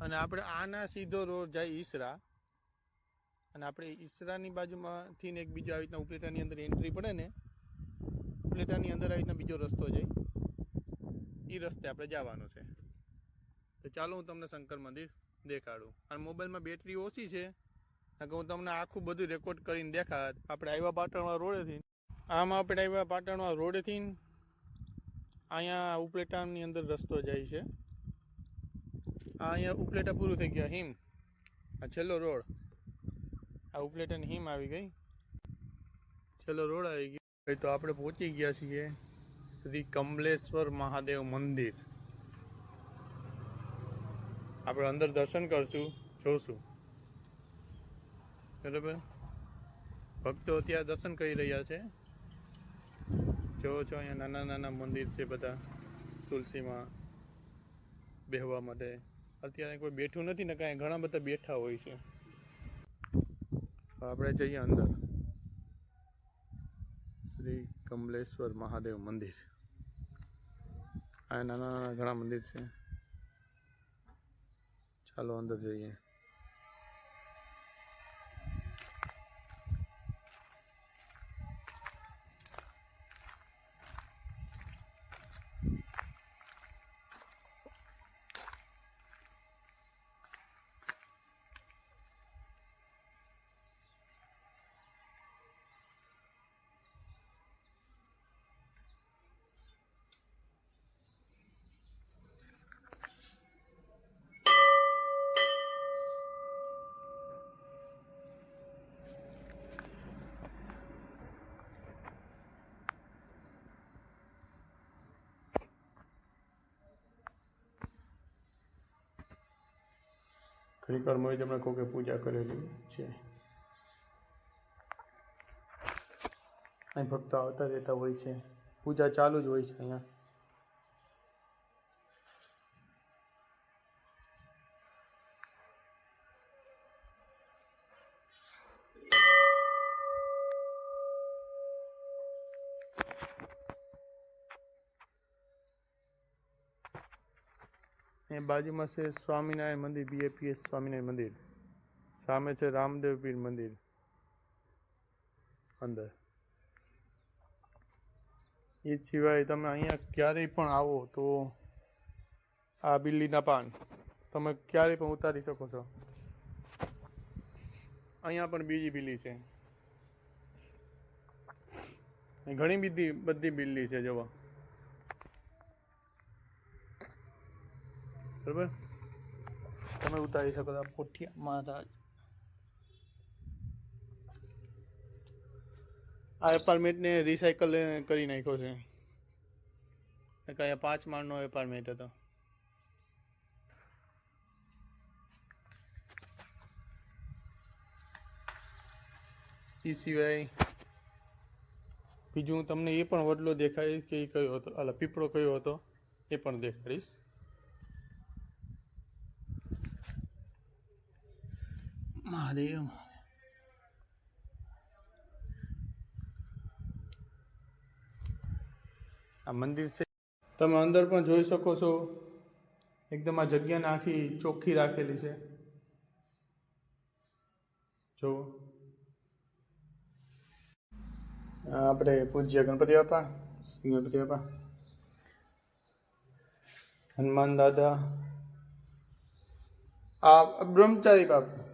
અને આપણે આના સીધો રોડ જાય ઈસરા. અને આપણે ઈસરાની બાજુમાંથી ને એક બીજો આવી રીતના ઉપલેટાની અંદર એન્ટ્રી પડે ને, ઉપલેટાની અંદર આવી રીતના બીજો રસ્તો જાય. એ રસ્તે આપણે જવાનો છે. તો ચાલો હું તમને શંકર મંદિર દેખાડું. અને મોબાઈલમાં બેટરી ઓછી છે. કે હું તમને આખું બધું રેકોર્ડ કરીને દેખાડ આપણે આવ્યા પાટણવાળા રોડેથી. આમ આપણે આવ્યા પાટણવાળા રોડેથી અહીંયા ઉપલેટાની અંદર રસ્તો જાય છે. આ અહીંયા ઉપલેટા પૂરું થઈ ગયા, હિમ. આ છેલ્લો રોડ. આ ઉપલેટાની હિમ આવી ગઈ. છેલ્લો રોડ આવી ગયો. ભાઈ તો આપણે પહોંચી ગયા છીએ શ્રી કમલેશ્વર મહાદેવ મંદિર. આપણે અંદર દર્શન કરશું, જોશું. બરાબર? ભક્તો ત્યાં દર્શન કરી રહ્યા છે. જો છો, અહીંયા નાના નાના મંદિર છે બધા તુલસીમાં બેહવા માટે. અત્યારે કોઈ બેઠું નથી ને કાંઈ, ઘણા બધા બેઠા હોય છે. આપણે જઈએ અંદર. શ્રી કમલેશ્વર મહાદેવ મંદિર. આ નાના નાના ઘણા મંદિર છે. ચાલો અંદર જઈએ. ઘણી વાર મેં તમને કહું પૂજા કરેલી છે. અહીં ભક્તો આવતા રહેતા હોય છે. પૂજા ચાલુ જ હોય છે અહીંયા. બાજુમાં છે સ્વામિનારાયણ મંદિર બીએપીએસ સ્વામિનારાયણ મંદિર. સામે છે રામદેવ પીર મંદિર. અંદર. એ સિવાય તમે અહીંયા ક્યારેય પણ આવો તો આ બિલ્લીના પાન તમે ક્યારેય પણ ઉતારી શકો છો. અહીંયા પણ બીજી બિલ્લી છે. ઘણી બધી બધી બિલ્લી છે, જોવા. બરાબર? તમે ઉતારી શકો છો પોઠિયા, મહારાજ. આ એપાર્ટમેન્ટને રિસાયકલ કરી નાખ્યો છે. કયા પાંચ માળનો એપાર્ટમેન્ટ હતો. એ સિવાય બીજું હું તમને એ પણ વડલો દેખાડીશ કે એ કયો હતો, અલા, પીપળો કયો હતો, એ પણ દેખાડીશ. મહાદેવ આ મંદિર છે. તમે અંદર પણ જોઈ શકો છો. એકદમ આ જગ્યાને આખી ચોખ્ખી રાખેલી છે. જો આપણે પૂજ્ય ગણપતિ બાપા ગણપતિ બાપા હનુમાન દાદા આ બ્રહ્મચારી બાપા.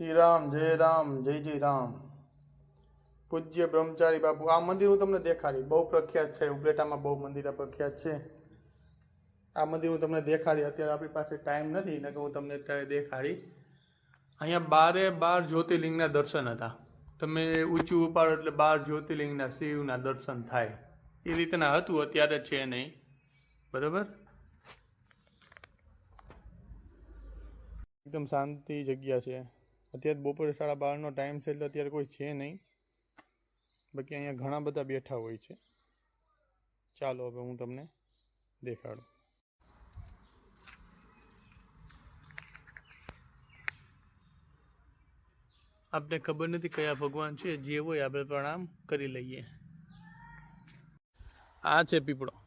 શ્રી રામ જય રામ, જય જય રામ. પૂજ્ય બ્રહ્મચારી બાપુ, આ મંદિર હું તમને દેખાડી. બહુ પ્રખ્યાત છે, ઉપલેટામાં બહુ મંદિર પ્રખ્યાત છે. આ મંદિર હું તમને દેખાડી. અત્યારે આપણી પાસે ટાઈમ નથી ને હું તમને અત્યારે દેખાડી. અહીંયા બારે બાર જ્યોતિર્લિંગના દર્શન હતા. તમે ઊંચું ઉપાડો એટલે બાર જ્યોતિર્લિંગના શિવના દર્શન થાય. એ રીતના હતું, અત્યારે છે નહીં. બરાબર? એકદમ શાંતિ જગ્યા છે. અત્યારે બપોરે સાડા બારનો ટાઈમ છે એટલે અત્યારે કોઈ છે નહીં. બાકી અહીંયા ઘણા બધા બેઠા હોય છે. ચાલો હવે હું તમને દેખાડું. આપને ખબર નથી કયા ભગવાન છે, જે હોય આપણે પ્રણામ કરી લઈએ. આ છે પીપળો.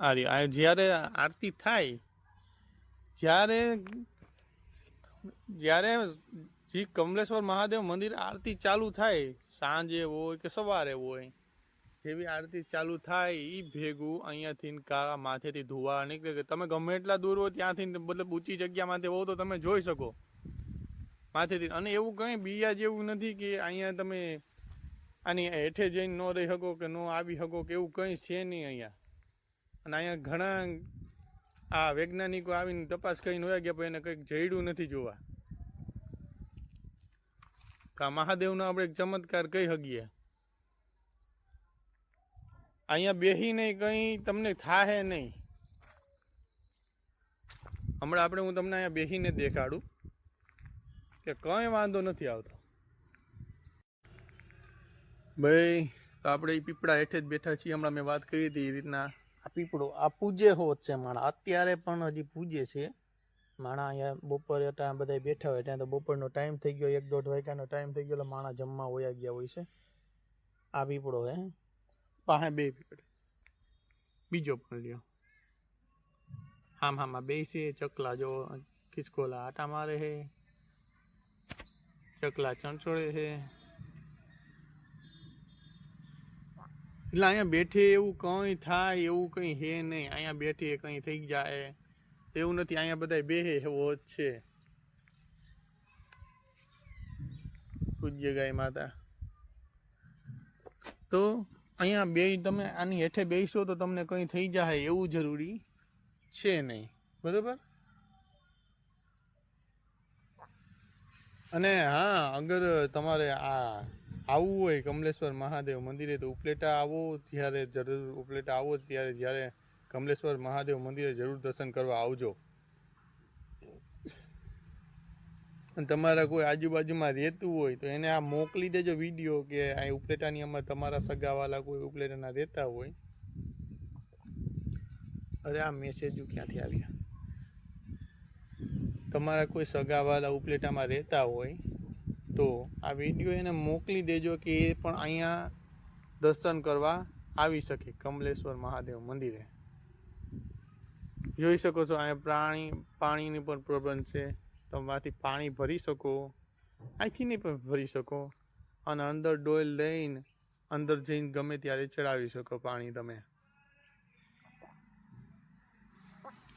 આ જ્યારે આરતી થાય, જ્યારે જ્યારે જે કમલેશ્વર મહાદેવ મંદિર આરતી ચાલુ થાય, સાંજે હોય કે સવારે હોય, જેવી આરતી ચાલુ થાય એ ભેગું અહીંયાથી કાળા માથેથી ધુવા નીકળે કે તમે ગમે એટલા દૂર હો ત્યાંથી મતલબ ઊંચી જગ્યામાંથી હો તો તમે જોઈ શકો. માથેથી અને એવું કંઈ બીયા જેવું નથી કે અહીંયા તમે આની હેઠે જઈને ન રહી શકો કે ન આવી શકો કે એવું કંઈ છે નહીં અહીંયા. અને અહીંયા ઘણા આ વૈજ્ઞાનિકો આવીને તપાસ કરીને હોયા ગયા, પણ એને કંઈક જઈડું નથી જોવા. તો આ મહાદેવનો આપણે એક ચમત્કાર કહી શકીએ. અહીંયા બેહીને કંઈ તમને થાહે નહીં. હમણાં આપણે હું તમને અહીંયા બેહીને દેખાડું. કે કંઈ વાંધો નથી આવતો. ભાઈ, તો આપણે પીપળા હેઠે જ બેઠા છીએ. હમણાં મેં વાત કરી હતી એ રીતના આ પીપળો આ પૂજે હોત છે માણા. અત્યારે પણ હજી પૂજે છે. માણા અહીંયા બપોરે ત્યાં બધા બેઠા હોય, ત્યાં તો બપોરનો ટાઈમ થઈ ગયો, એક દોઢ વાગ્યાનો ટાઈમ થઈ ગયો, એટલે માણા જમવા હોયા ગયા હોય છે. આ પીપળો હે. પાસે બે પીપળે. બીજો પણ લ્યો. હામ હામાં બે છે, ચકલા જો, ખિસકોલા આટા મારે છે ચકલા ચણચોળે છે એટલે અહીંયા બેઠે એવું કંઈ થાય, એવું કંઈ હે નહીં. અહીંયા બેઠે કંઈ થઈ જાય. એવું નથી, અહીંયા બધા બેહે એવો જ છે. પૂજ્ય ગાય માતા. તો અહીંયા બે, તમે આની હેઠે બેસો તો તમને કંઈ થઈ જાય એવું જરૂરી છે નહીં. બરોબર? અને હા, અગર તમારે આ આવવું હોય કમલેશ્વર મહાદેવ મંદિરે તો ઉપલેટા આવો ત્યારે જરૂર, ઉપલેટા આવો ત્યારે જ્યારે કમલેશ્વર મહાદેવ મંદિરે જરૂર દર્શન કરવા આવજો. અને તમારા કોઈ આજુબાજુમાં રહેતું હોય તો એને આ મોકલી દેજો વીડિયો કે આ ઉપલેટાની અંદર તમારા સગાવાલા કોઈ ઉપલેટાના રહેતા હોય. અરે આ મેસેજો ક્યાંથી આવ્યા? તમારા કોઈ સગાવાલા ઉપલેટામાં રહેતા હોય તો આ વીડિયો એને મોકલી દેજો કે એ પણ અહીંયા દર્શન કરવા આવી શકે કમલેશ્વર મહાદેવ મંદિરે. જોઈ શકો છો, અહીંયા પ્રાણી, પાણીની પણ પ્રોબ્લેમ છે. તમારાથી પાણી ભરી શકો, અહીંથી નહીં પણ ભરી શકો. અને અંદર ડોલ લઈને અંદર જઈને ગમે ત્યારે ચડાવી શકો પાણી તમે.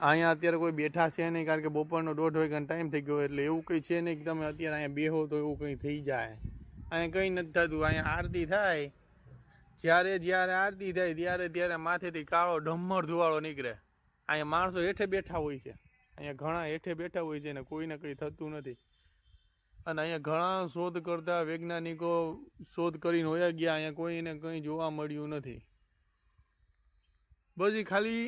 અહીંયા અત્યારે કોઈ બેઠા છે નહીં, કારણ કે બપોરનો દોઢ વાગ્યાનો ટાઈમ થઈ ગયો એટલે એવું કંઈ છે નહીં કે તમે અત્યારે અહીંયા બેહો તો એવું કંઈ થઈ જાય. અહીંયા કંઈ નથી થતું, અહીંયા આરતી થાય. જ્યારે જ્યારે આરતી થાય, ત્યારે ત્યારે માથેથી કાળો ઢમ્મર ધુવાળો નીકળે. અહીંયા માણસો હેઠે બેઠા હોય છે. અહીંયા ઘણા હેઠે બેઠા હોય છે ને કોઈને કંઈ થતું નથી. અને અહીંયા ઘણા શોધ કરતા વૈજ્ઞાનિકો શોધ કરીને હોયા ગયા, અહીંયા કોઈને કંઈ જોવા મળ્યું નથી. બસ ખાલી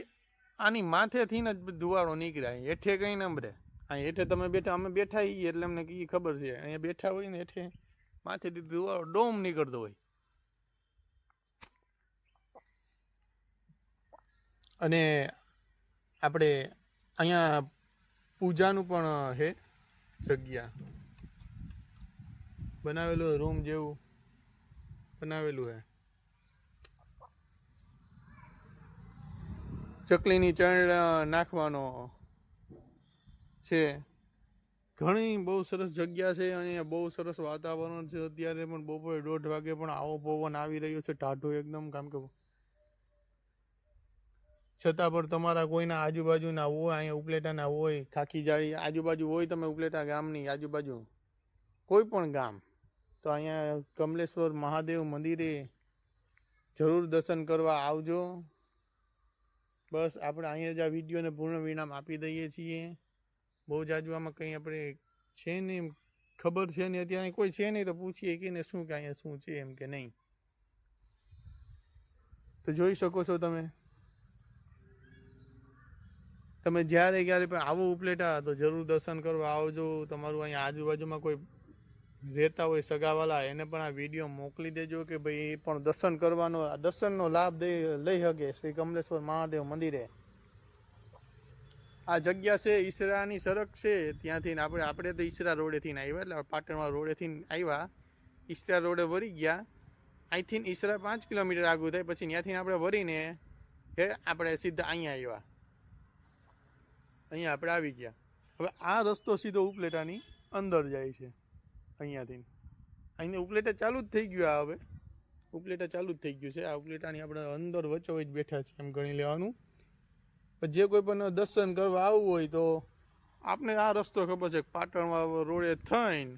આની માથેથી જ ધુવાળો નીકળ્યા હેઠે કંઈ ના બરે અહીં હેઠે તમે બેઠા, અમે બેઠા છીએ એટલે અમને એ ખબર છે. અહીંયા બેઠા હોય ને હેઠે માથેથી ધુવાળો ડોમ નીકળતો હોય. અને આપણે અહીંયા પૂજાનું પણ છે જગ્યા. બનાવેલું રૂમ જેવું બનાવેલું છે ચકલીની ચણ નાખવાનો છે. ઘણી બહુ સરસ જગ્યા છે, અને બહુ સરસ વાતાવરણ છે. અત્યારે પણ બપોરે દોઢ વાગે પણ આવો પવન આવી રહ્યો છે, ટાઢો એકદમ, કામ કે છતાં પણ તમારા કોઈના આજુબાજુના હોય, અહીંયા ઉપલેટાના હોય, ખાખી જાળી આજુબાજુ હોય, તમે ઉપલેટા ગામની આજુબાજુ કોઈ પણ ગામ, તો અહીંયા કમલેશ્વર મહાદેવ મંદિરે જરૂર દર્શન કરવા આવજો. બસ આપણે અહીંયા જ આ વિડીયોને પૂર્ણ વિરામ આપી દઈએ છીએ. બહુ જાજુ આમાં કંઈ આપણે છે નહીં ખબર છે નહીં. અત્યારે કોઈ છે નહીં તો પૂછીએ કે ને શું કે, અહીંયા શું છે એમ કે નહીં. તો જોઈ શકો છો તમે. તમે જ્યારે ક્યારે પણ આવો ઉપલેટા તો જરૂર દર્શન કરવા આવજો. તમારું અહીંયા આજુબાજુમાં કોઈ રહેતા હોય સગાવાલા, એને પણ આ વીડિયો મોકલી દેજો કે ભાઈ એ પણ દર્શન કરવાનો, આ દર્શનનો લાભ દઈ લઈ શકે શ્રી કમલેશ્વર મહાદેવ મંદિરે. આ જગ્યા છે ઈસરાની સડક છે, ત્યાંથી આપણે આપણે તો ઈસરા રોડેથી આવ્યા એટલે પાટણમાં રોડેથી આવ્યા. ઈસરા રોડે વળી ગયા. અહીંથી ઈસરા પાંચ કિલોમીટર આગું થાય, પછી ત્યાંથી આપણે વળીને હે, આપણે સીધા અહીંયા આવ્યા. અહીંયા આપણે આવી ગયા. હવે આ રસ્તો સીધો ઉપલેટાની અંદર જાય છે. અહીંયાથી. અહીંની ઉપલેટા ચાલુ જ થઈ ગયું આ હવે. ઉપલેટા ચાલુ જ થઈ ગયું છે. આ ઉપલેટાની આપણે અંદર વચ્ચોવચ બેઠા છે એમ ગણી લેવાનું. પણ જે કોઈ પણ દર્શન કરવા આવવું હોય તો આપને આ રસ્તો ખબર છે પાટણમાં રોડે થઈને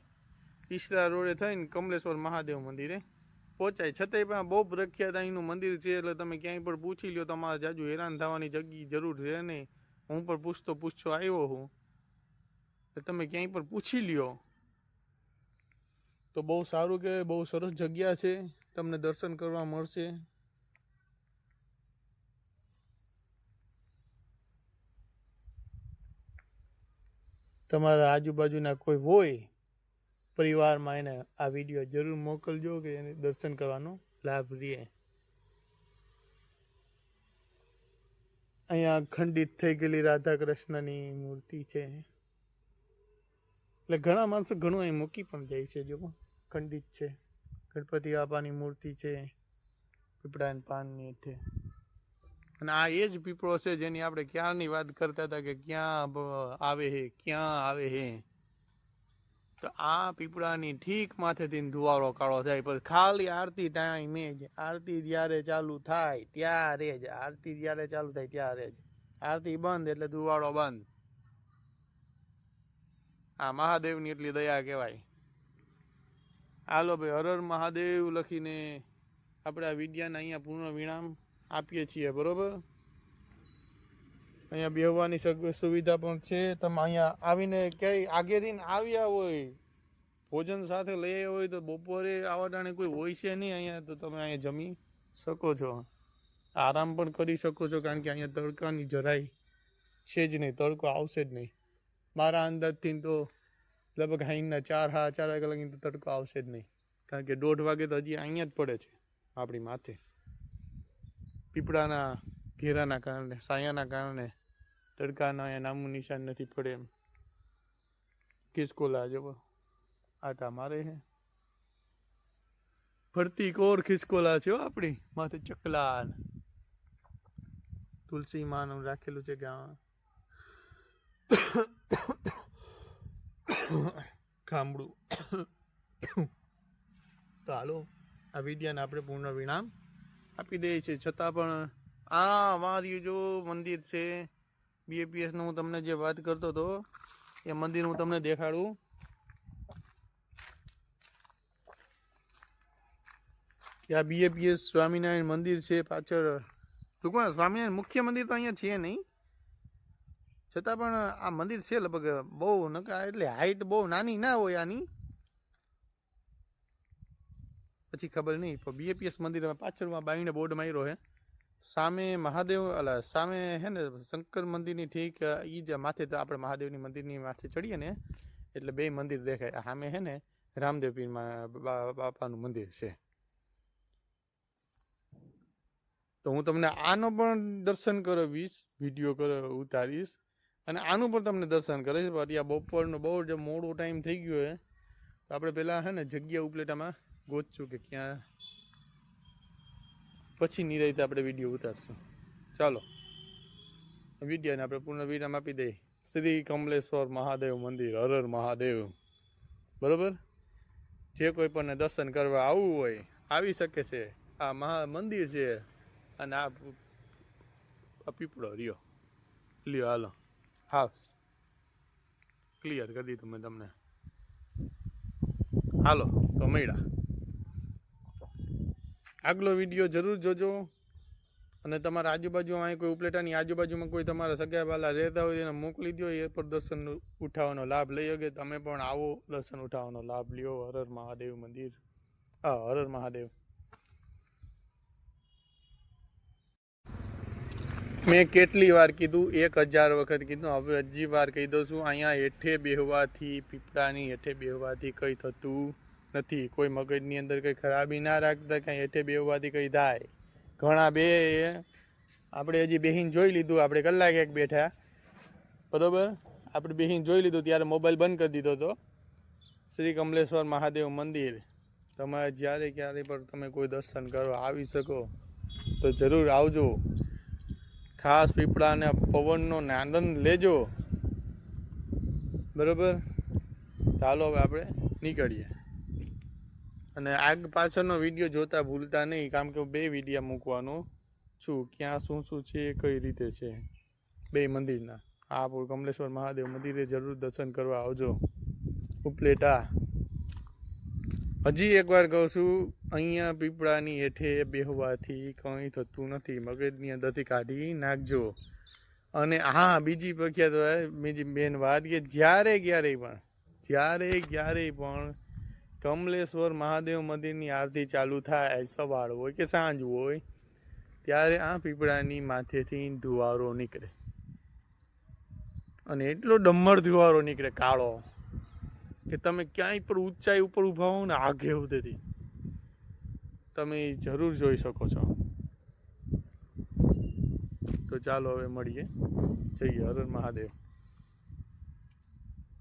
ઈશરા રોડે થઈને કમલેશ્વર મહાદેવ મંદિરે પહોંચાય. છતાંય પણ બહુ પ્રખ્યાત અહીંનું મંદિર છે એટલે તમે ક્યાંય પણ પૂછી લ્યો, તમારે જાજુ હેરાન થવાની જગ્યા જરૂર છે નહીં. હું પણ પૂછતો પૂછતો આવ્યો હું. તમે ક્યાંય પણ પૂછી લ્યો. તો બહુ સારું કે બહુ સરસ જગ્યા છે. તમને દર્શન કરવા મળશે. તમારા આજુબાજુના કોઈ હોય, પરિવારમાં એને આ વીડિયો જરૂર મોકલજો કે એને દર્શન કરવાનો લાભ રહે અહીંયા ખંડિત થઈ ગયેલી રાધા કૃષ્ણની મૂર્તિ છે. એટલે ઘણા માણસો ઘણું અહીં મૂકી પણ જાય છે જો ખંડિત છે, ગણપતિ બાપાની મૂર્તિ છે પીપળાની પાનની છે અને આ એ જ પીપળો છે જેની આપણે ક્યારની વાત કરતા હતા કે ક્યાં આવે હે, ક્યાં આવે હે. તો આ પીપળાની ઠીક માથેથી ધુવાળો કાળો થાય, પછી ખાલી આરતી ટાઈમે જ, આરતી જ્યારે ચાલુ થાય ત્યારે જ, આરતી જ્યારે ચાલુ થાય ત્યારે જ. આરતી બંધ એટલે ધુવાળો બંધ. આ મહાદેવની એટલી દયા કહેવાય. હાલો ભાઈ હર હર મહાદેવ લખીને આપણે આ વિદ્યાને અહીંયા પૂર્ણ વિરામ આપીએ છીએ, બરાબર? અહીંયા બેહવાની સુવિધા પણ છે. તમે અહીંયા આવીને ક્યાંય આગેથી આવ્યા હોય, ભોજન સાથે લઈ આવ્યા હોય, તો બપોરે આવા ટાણે કોઈ હોય છે નહીં અહીંયા, તો તમે અહીંયા જમી શકો છો. આરામ પણ કરી શકો છો, કારણ કે અહીંયા તડકાની જરાય છે જ નહીં, તડકો આવશે જ નહીં. મારા અંદાજથી તો લગભગ હાઈના ચાર હા, ચાર કલાકની તો તડકો આવશે જ નહીં. કારણ કે દોઢ વાગે તો હજી અહીંયા જ પડે છે, આપણી માથે. પીપળાના ઘેરાના કારણે, સાયાના કારણે તડકાના અહીંયા નામું નિશાન નથી પડે એમ. ખિસકોલા જો આટા મારે હે ફરતી કોર ખિસકોલા છે આપણી માથે ચકલા. તુલસી માનું રાખેલું છે ગામ ખામડું. તો હાલો, આ વિદ્યાને આપણે પૂર્ણ વિરામ આપી દઈએ છીએ. છતાં પણ આ અમારી જો મંદિર છે બીએપીએસનું હું તમને જે વાત કરતો હતો, એ મંદિર હું તમને દેખાડું. કે આ બીએપીએસ સ્વામિનારાયણ મંદિર છે પાછળ. ટૂંકમાં સ્વામિનારાયણ મુખ્ય મંદિર તો અહીંયા છે નહીં છતાં પણ આ મંદિર છે લગભગ બહુ નકા એટલે હાઈટ બહુ નાની ના હોય આની. પછી ખબર નહીં, પણ બીએપીએસ મંદિરમાં પાછળમાં બાઈને બોર્ડ માર્યો હે. સામે મહાદેવ, અલા, સામે હે ને શંકર મંદિરની ઠીક એ જ માથે તો આપણે મહાદેવની મંદિરની માથે ચડીએ ને, એટલે બે મંદિર દેખાય. સામે હે ને રામદેવ બાપાનું મંદિર છે. તો હું તમને આનો પણ દર્શન કરાવીશ, વીડિયો કર ઉતારીશ. અને આનું પણ તમને દર્શન કરીશ પણ આ બપોરનો બહુ જે મોડો ટાઈમ થઈ ગયો છે તો આપણે પહેલાં હે ને જગ્યા ઉપલેટામાં ગોતશું કે ક્યાં. પછી નિરાયતે આપણે વીડિયો ઉતારશું. ચાલો. વિડીયોને આપણે પૂર્ણ વિરામ આપી દઈએ. શ્રી કમલેશ્વર મહાદેવ મંદિર, હર હર મહાદેવ. બરાબર? જે કોઈ પણ દર્શન કરવા આવવું હોય, આવી શકે છે. આ મહા મંદિર છે. અને આ પીપળો રહ્યો લ્યો, હાલો. હા ક્લિયર કરી દીધું મેં તમને. હાલો, તો મળ્યા. આગલો વીડિયો જરૂર જોજો. અને તમારા આજુબાજુમાં અહીં કોઈ ઉપલેટાની આજુબાજુમાં કોઈ તમારા સગાવાલા રહેતા હોય એને મોકલી દો એ પણ દર્શન ઉઠાવવાનો લાભ લઈ શકે. તમે પણ આવો, દર્શન ઉઠાવવાનો લાભ લ્યો. હર હર મહાદેવ મંદિર. હા, હર હર મહાદેવ. મેં કેટલી વાર કીધું? એક હજાર વખત કીધું. હવે હજી વાર કહી દઉં છું, અહીંયા હેઠે બેહવાથી, પીપળાની હેઠે બેહવાથી કંઈ થતું નથી. કોઈ મગજની અંદર કંઈ ખરાબી ના રાખતા કાંઈ હેઠે બેહવાથી કંઈ થાય. ઘણા બે આપણે હજી બેહીને જોઈ લીધું. આપણે કલાક એક બેઠા. બરાબર? આપણે બેહીને જોઈ લીધું, ત્યારે મોબાઈલ બંધ કરી દીધો હતો શ્રી કમલેશ્વર મહાદેવ મંદિર. તમારે જ્યારે ક્યારે પણ તમે કોઈ દર્શન કરવા આવી શકો, તો જરૂર આવજો. ખાસ પીપળાના પવનનો આનંદ લેજો. બરાબર? ચાલો હવે આપણે નીકળીએ. અને આગ પાછળનો વીડિયો જોતા ભૂલતા નહીં કારણ કે હું બે વિડીયા મૂકવાનો છું. ક્યાં શું શું છે, કઈ રીતે છે? બે મંદિરના. આ કમલેશ્વર મહાદેવ મંદિરે જરૂર દર્શન કરવા આવજો. ઉપલેટા. હજી એકવાર કહું છું, અહીંયા પીપળાની હેઠે બેહવાથી કંઈ થતું નથી. મગજની અંદરથી કાઢી નાખજો. અને હા, બીજી પ્રખ્યાત બીજી બેન વાત કે જ્યારે ક્યારેય પણ, જ્યારે ક્યારેય પણ કમલેશ્વર મહાદેવ મંદિરની આરતી ચાલુ થાય, સવાર હોય કે સાંજ હોય, ત્યારે આ પીપળાની માથેથી ધુવારો નીકળે. અને એટલો ડમર ધુવારો નીકળે, કાળો. કે તમે ક્યાંય પણ ઊંચાઈ ઉપર ઊભા હો ને આગે ઉદેથી તમે જરૂર જોઈ શકો છો. તો ચાલો હવે મળીએ. જઈએ હર મહાદેવ.